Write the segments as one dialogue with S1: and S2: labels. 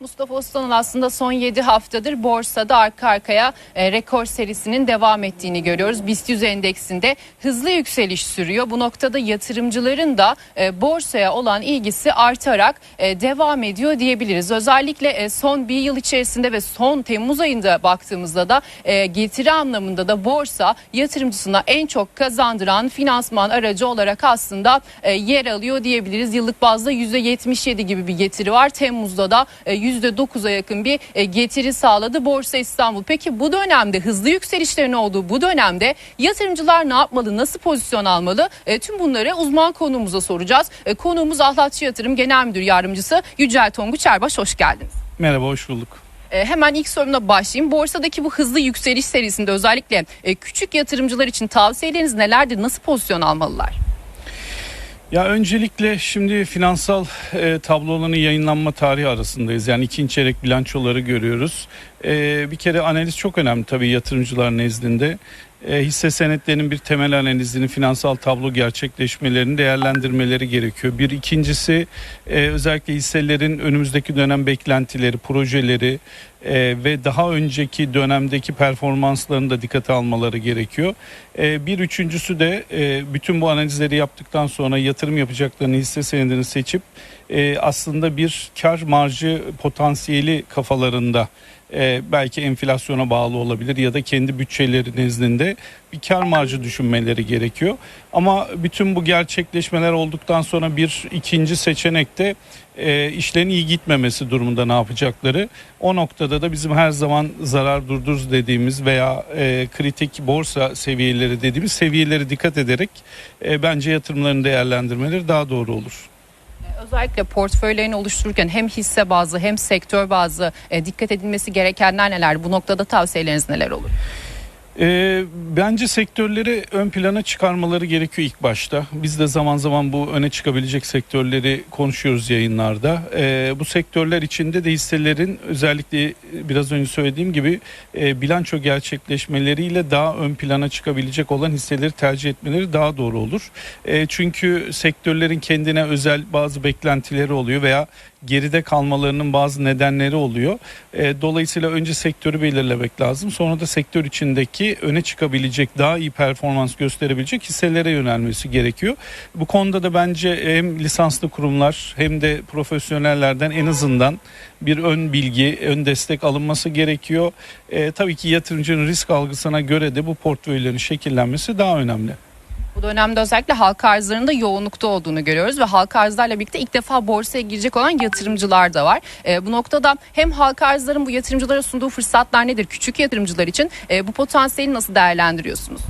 S1: Mustafa Usta'nın aslında son 7 haftadır borsada arka arkaya e, rekor serisinin devam ettiğini görüyoruz. BIST 100 endeksinde hızlı yükseliş sürüyor. Bu noktada yatırımcıların da e, borsaya olan ilgisi artarak e, devam ediyor diyebiliriz. Özellikle e, son bir yıl içerisinde ve son Temmuz ayında baktığımızda da e, getiri anlamında da borsa yatırımcısına en çok kazandıran finansman aracı olarak aslında e, yer alıyor diyebiliriz. Yıllık bazda %77 gibi bir getiri var. Temmuz'da da e, %9'a yakın bir e, getiri sağladı Borsa İstanbul. Peki bu dönemde hızlı yükselişlerin olduğu bu dönemde yatırımcılar ne yapmalı, nasıl pozisyon almalı? E, tüm bunları uzman konuğumuza soracağız. E, konuğumuz Ahlatçı Yatırım Genel Müdür Yardımcısı Yücel Tonguç Erbaş. Hoş geldiniz.
S2: Merhaba, hoş bulduk.
S1: E, hemen ilk sorumla başlayayım. Borsadaki bu hızlı yükseliş serisinde özellikle e, küçük yatırımcılar için tavsiyeleriniz nelerdir? Nasıl pozisyon almalılar?
S2: Ya öncelikle şimdi finansal e, tabloların yayınlanma tarihi arasındayız. Yani ikinci çeyrek bilançoları görüyoruz. E, bir kere analiz çok önemli tabii yatırımcılar nezdinde. E, hisse senetlerinin bir temel analizini, finansal tablo gerçekleşmelerini değerlendirmeleri gerekiyor. Bir ikincisi e, özellikle hisselerin önümüzdeki dönem beklentileri, projeleri e, ve daha önceki dönemdeki performanslarını da dikkate almaları gerekiyor. Bir üçüncüsü de bütün bu analizleri yaptıktan sonra yatırım yapacaklarını hisse senedini seçip aslında bir kar marjı potansiyeli kafalarında e, belki enflasyona bağlı olabilir ya da kendi bütçeleri nezdinde bir kar marjı düşünmeleri gerekiyor. Ama bütün bu gerçekleşmeler olduktan sonra bir ikinci seçenek de e, işlerin iyi gitmemesi durumunda ne yapacakları. O noktada da bizim her zaman zarar durduruz dediğimiz veya e, kritik borsa seviyeleri dediğimiz seviyeleri dikkat ederek e, bence yatırımlarını değerlendirmeleri daha doğru olur.
S1: Özellikle portföylerini oluştururken hem hisse bazlı hem sektör bazlı e, dikkat edilmesi gerekenler neler? Bu noktada tavsiyeleriniz neler olur?
S2: E, bence sektörleri ön plana çıkarmaları gerekiyor ilk başta. Biz de zaman zaman bu öne çıkabilecek sektörleri konuşuyoruz yayınlarda. E, bu sektörler içinde de hisselerin özellikle biraz önce söylediğim gibi e, bilanço gerçekleşmeleriyle daha ön plana çıkabilecek olan hisseleri tercih etmeleri daha doğru olur. E, çünkü sektörlerin kendine özel bazı beklentileri oluyor veya geride kalmalarının bazı nedenleri oluyor. E, dolayısıyla önce sektörü belirlemek lazım. Sonra da sektör içindeki öne çıkabilecek, daha iyi performans gösterebilecek hisselere yönelmesi gerekiyor. Bu konuda da bence hem lisanslı kurumlar hem de profesyonellerden en azından bir ön bilgi, ön destek alınması gerekiyor. E, tabii ki yatırımcının risk algısına göre de bu portföylerin şekillenmesi daha önemli.
S1: Bu dönemde özellikle halka arzlarında yoğunlukta olduğunu görüyoruz ve halka arzlarla birlikte ilk defa borsaya girecek olan yatırımcılar da var. E, bu noktada hem halka arzların bu yatırımcılara sunduğu fırsatlar nedir? Küçük yatırımcılar için e, bu potansiyeli nasıl değerlendiriyorsunuz?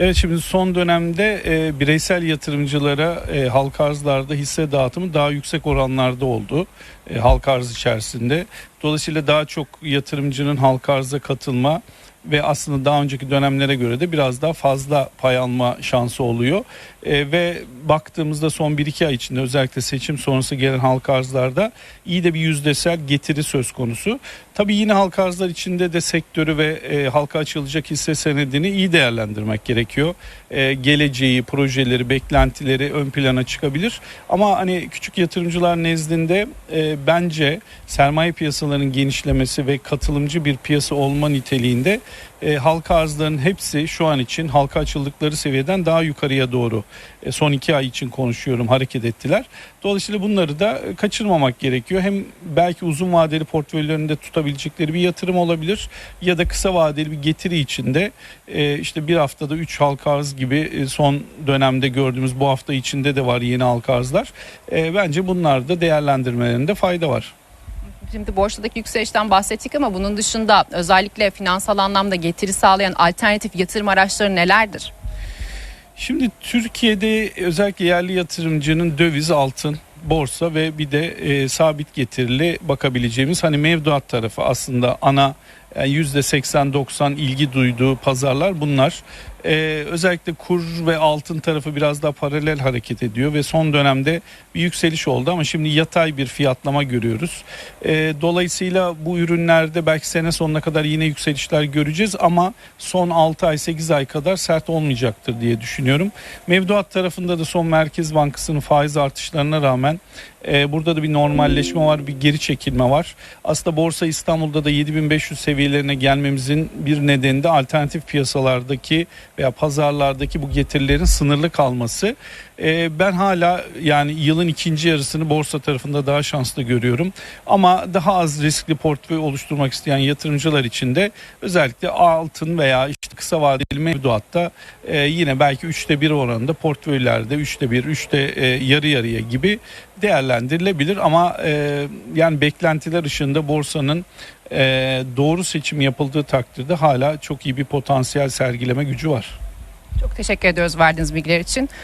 S2: Evet şimdi son dönemde e, bireysel yatırımcılara e, halka arzlarda hisse dağıtımı daha yüksek oranlarda oldu. E, halka arz içerisinde. Dolayısıyla daha çok yatırımcının halka arza katılma ve aslında daha önceki dönemlere göre de biraz daha fazla pay alma şansı oluyor. E, ve baktığımızda son 1-2 ay içinde özellikle seçim sonrası gelen halka arzlarda iyi de bir yüzdesel getiri söz konusu. Tabii yine halka arzlar içinde de sektörü ve e, halka açılacak hisse senedini iyi değerlendirmek gerekiyor. E, geleceği, projeleri, beklentileri ön plana çıkabilir. Ama hani küçük yatırımcılar nezdinde e, bence sermaye piyasalarının genişlemesi ve katılımcı bir piyasa olma niteliğinde e, halka arzların hepsi şu an için halka açıldıkları seviyeden daha yukarıya doğru e, son iki ay için konuşuyorum hareket ettiler. Dolayısıyla bunları da e, kaçırmamak gerekiyor. Hem belki uzun vadeli portföylerinde tutabilecekleri bir yatırım olabilir ya da kısa vadeli bir getiri içinde e, işte bir haftada 3 halka arz gibi e, son dönemde gördüğümüz bu hafta içinde de var yeni halka arzlar. E, bence bunlar da değerlendirmelerinde fayda var.
S1: Şimdi borsadaki yükselişten bahsettik ama bunun dışında özellikle finansal anlamda getiri sağlayan alternatif yatırım araçları nelerdir?
S2: Şimdi Türkiye'de özellikle yerli yatırımcının döviz, altın, borsa ve bir de e, sabit getirili bakabileceğimiz hani mevduat tarafı aslında ana Yani %80-90 ilgi duyduğu pazarlar bunlar. Ee, özellikle kur ve altın tarafı biraz daha paralel hareket ediyor ve son dönemde bir yükseliş oldu ama şimdi yatay bir fiyatlama görüyoruz. Ee, dolayısıyla bu ürünlerde belki sene sonuna kadar yine yükselişler göreceğiz ama son 6 ay 8 ay kadar sert olmayacaktır diye düşünüyorum. Mevduat tarafında da son Merkez Bankası'nın faiz artışlarına rağmen e, burada da bir normalleşme var, bir geri çekilme var. Aslında Borsa İstanbul'da da 7500 seviyelerine gelmemizin bir nedeni de alternatif piyasalardaki veya pazarlardaki bu getirilerin sınırlı kalması. E, ben hala yani yılın ikinci yarısını borsa tarafında daha şanslı görüyorum. Ama daha az riskli portföy oluşturmak isteyen yatırımcılar için de özellikle altın veya kısa vadeli mevduatta e, yine belki üçte bir oranında portföylerde üçte bir, üçte e, yarı yarıya gibi değerlendirilebilir ama e, yani beklentiler ışığında borsanın e, doğru seçim yapıldığı takdirde hala çok iyi bir potansiyel sergileme gücü var.
S1: Çok teşekkür ediyoruz verdiğiniz bilgiler için.